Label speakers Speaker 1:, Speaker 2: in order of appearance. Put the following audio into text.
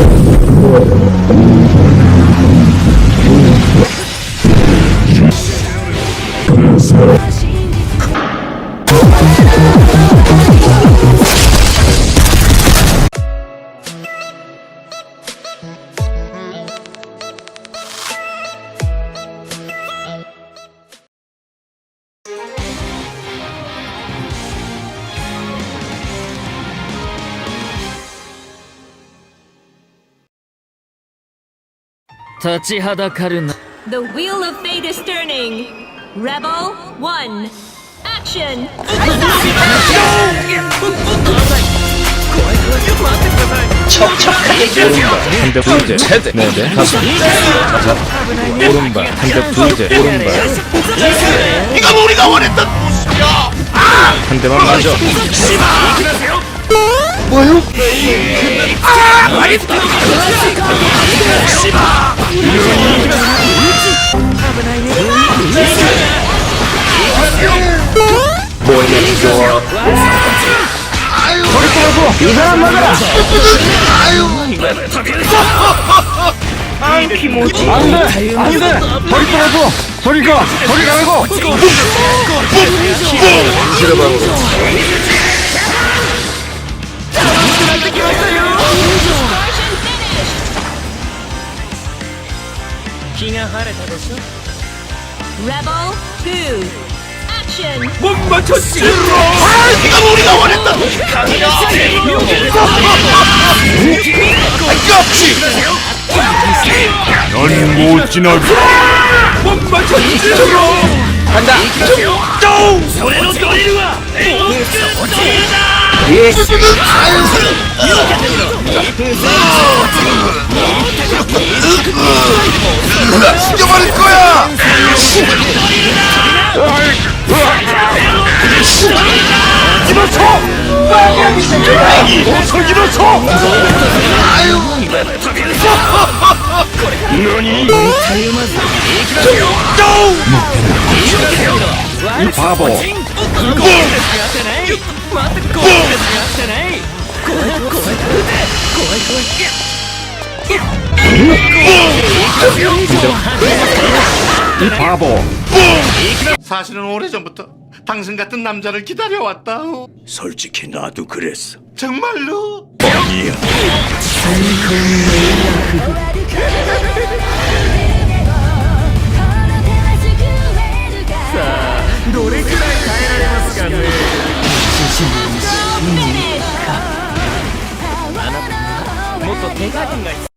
Speaker 1: Вот. 立ちはだかるな
Speaker 2: The wheel of fate is turning. Rebel one, action.
Speaker 3: 한겹두제 네네 가슴 오른발 한겹두제 대만 맞아 뭐요? 아, 맛있다. 攻撃
Speaker 4: 上は取気持ちいい
Speaker 1: ン
Speaker 4: デ
Speaker 1: ア
Speaker 4: ントリ
Speaker 1: カトリカメ
Speaker 4: ゴ
Speaker 1: ブ
Speaker 4: シルバーゴ
Speaker 2: 못
Speaker 5: 맞췄지. 아, 이거 우리가 원했던 강이야.
Speaker 4: 역시.
Speaker 1: 넌못 지나가.
Speaker 5: 못 맞췄지. 간다.
Speaker 4: 쫑. 소리로 돌리는 거야. 이렇게 죽여버릴 거야!
Speaker 6: 사실은 오래전부터 당신 같은 남자를 기다려왔다.
Speaker 5: 솔직히 나도 그랬어.
Speaker 6: 정말로?
Speaker 5: 뻥이야.
Speaker 2: 노래くらい耐えられますかねあなたにはもっと手加減が必要